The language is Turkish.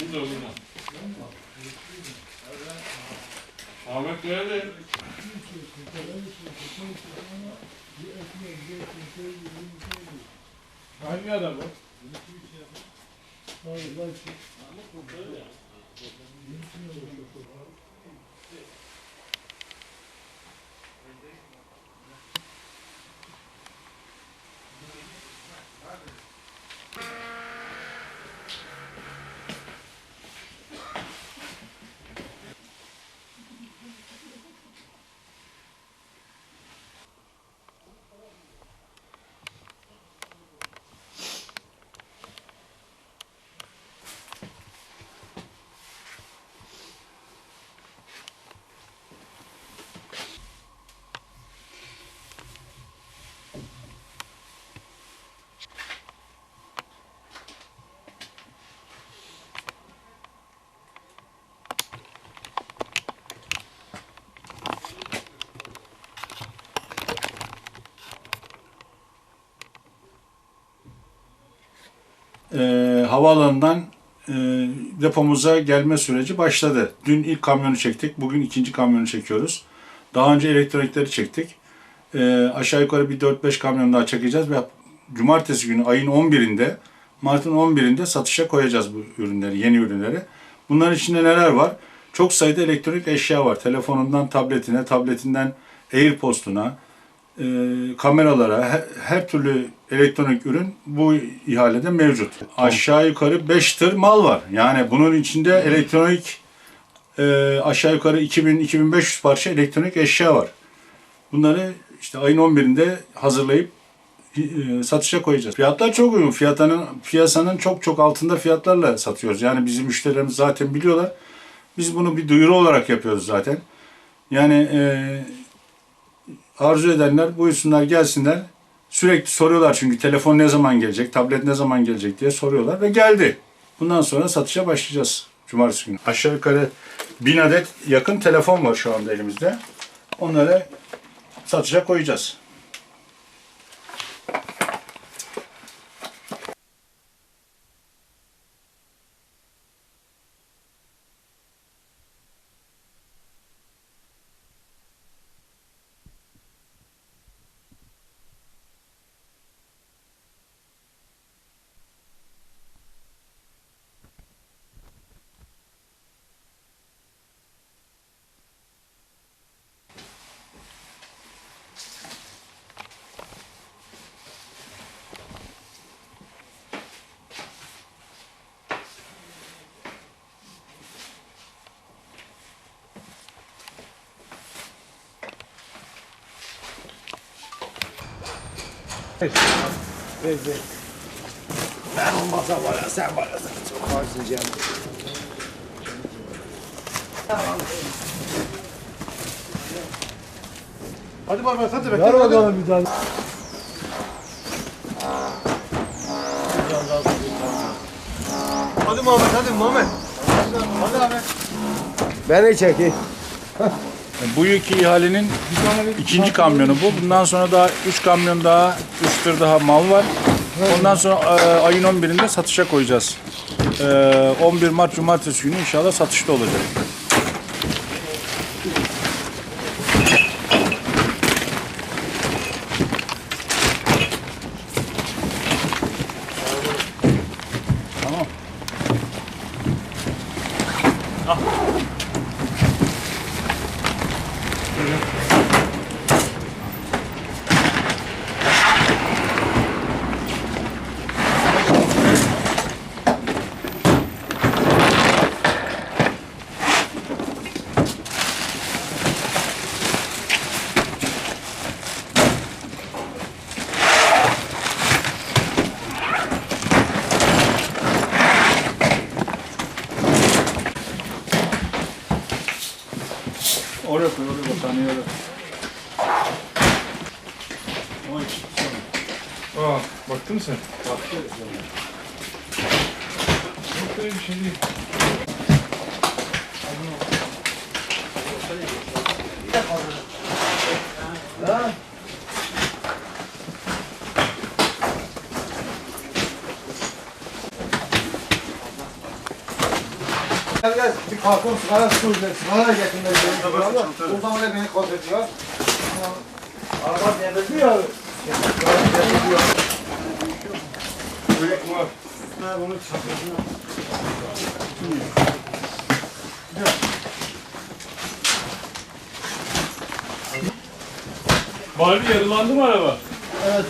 Burada burada. Ahmet nerede? Hangi adam o? E, havaalanından e, depomuza gelme süreci başladı. Dün ilk kamyonu çektik, bugün ikinci kamyonu çekiyoruz. Daha önce elektronikleri çektik. E, aşağı yukarı bir 4-5 kamyon daha çekeceğiz ve cumartesi günü ayın 11'inde, Mart'ın 11'inde satışa koyacağız bu ürünleri, yeni ürünleri. Bunların içinde neler var? Çok sayıda elektronik eşya var. Telefonundan tabletine, tabletinden AirPost'una, e, kameralara, her, her türlü elektronik ürün bu ihalede mevcut. Aşağı yukarı 5 tır mal var. Yani bunun içinde elektronik e, aşağı yukarı 2000-2500 parça elektronik eşya var. Bunları işte ayın 11'inde hazırlayıp e, satışa koyacağız. Fiyatlar çok uygun. Fiyatının, piyasanın çok çok altında fiyatlarla satıyoruz. Yani bizim müşterilerimiz zaten biliyorlar. Biz bunu bir duyuru olarak yapıyoruz zaten. Yani e, arzu edenler buyursunlar gelsinler. Sürekli soruyorlar çünkü telefon ne zaman gelecek, tablet ne zaman gelecek diye soruyorlar ve geldi. Bundan sonra satışa başlayacağız cumartesi günü. Aşağı yukarı bin adet yakın telefon var şu anda elimizde. Onları satışa koyacağız. Ver ver. Ben olmasa var ya sen var ya sen çok harcayacağım. Hadi Mehmet hadi bekle. Ver bakalım bir tane. Hadi Mehmet hadi Mehmet. Hadi abi. Beni çekin. Bu yük ihalenin ikinci kamyonu bu. Bundan sonra daha 3 kamyon daha, 3 tır daha mal var. Ondan sonra e, ayın 11'inde satışa koyacağız. E, 11 Mart Cumartesi günü inşallah satışta olacak. Tamam. Thank you. Oraya. Oy. Aa, baktın mı sen? Baktı. Yok öyle bir şey değil. Gel gel bir karton sigara su sigara getirmek zorunda. Buradan öyle beni korkutuyor. Araba devrediyor. Börek var. Ha bunu çakıyorsun. Barbie yarılandı mı araba? Evet.